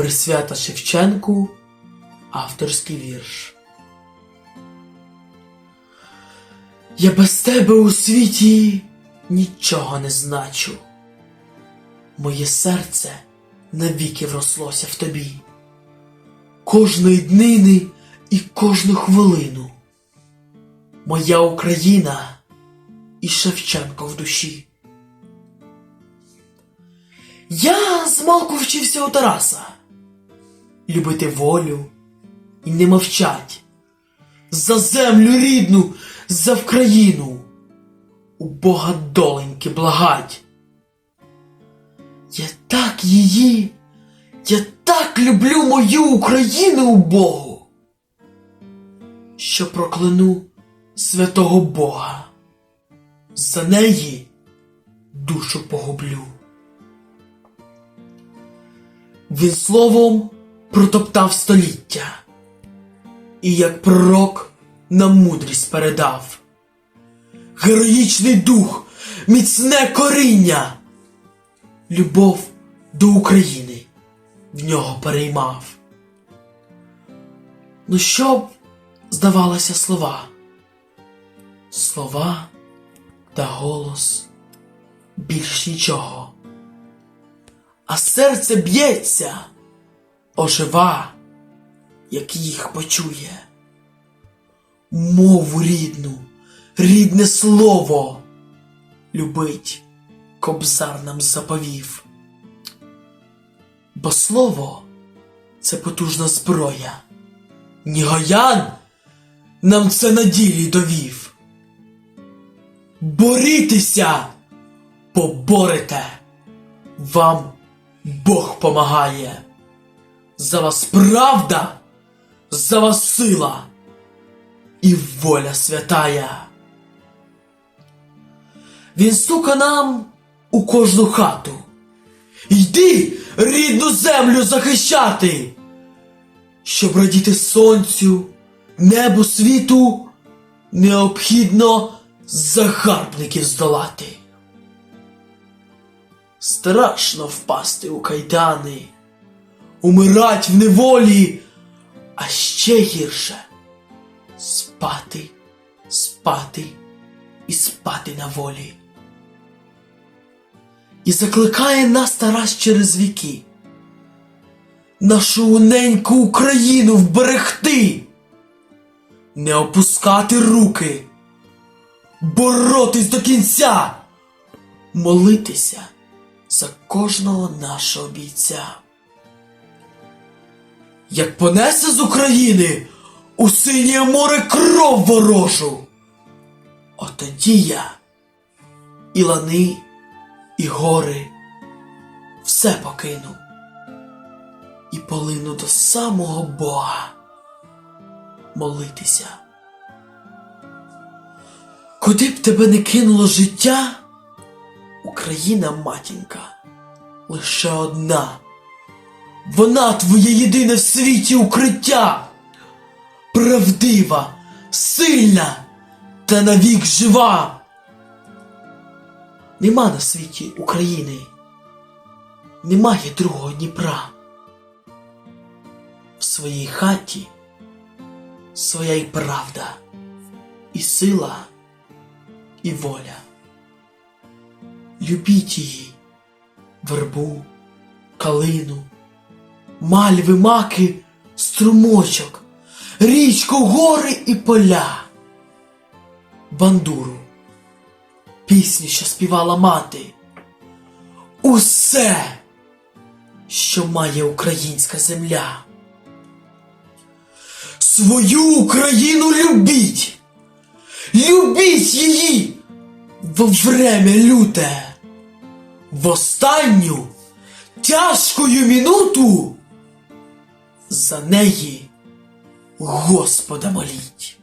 Присвята Шевченку, авторський вірш. Я без тебе у світі нічого не значу. Моє серце навіки врослося в тобі. Кожної днини і кожну хвилину. Моя Україна і Шевченко в душі. Я змалку вчився у Тараса любити волю і не мовчать за землю рідну, за Вкраїну, у Бога доленьки благать. Я так її, я так люблю мою Україну у Богу, що прокляну святого Бога, за неї душу погублю. Він словом протоптав століття, і як пророк нам мудрість передав. Героїчний дух, міцне коріння, любов до України в нього переймав. Ну що б, здавалося, слова, слова та голос більш нічого. А серце б'ється, ожива, як їх почує. Мову рідну, рідне слово любить, кобзар нам заповів. Бо слово це потужна зброя. Нігоян нам це на ділі довів. Борітеся, поборете, вам Бог помагає. За вас правда, за вас сила і воля святая. Він стука нам у кожну хату. Йди рідну землю захищати, щоб радіти сонцю, небу світу, необхідно загарбників здолати. Страшно впасти у кайдани, умирать в неволі, а ще гірше спати, спати і спати на волі. І закликає нас Тарас через віки, нашу неньку Україну вберегти, не опускати руки, боротись до кінця, молитися за кожного нашого бійця. Як понесе з України у синє море кров ворожу, от тоді я і лани, і гори все покину і полину до самого Бога молитися. Куди б тебе не кинуло життя? Україна матінка лише одна. Вона твоє єдине в світі укриття, правдива, сильна та навік жива. Нема на світі України, немає другого Дніпра. В своїй хаті своя й правда, і сила, і воля любіть її, вербу, калину, мальви, маки, струмочок, річку, гори і поля, бандуру, пісню, що співала мати, усе, що має українська земля. Свою Україну любіть! Любіть її во время люте! в останню тяжкою минуту за неї Господа моліть.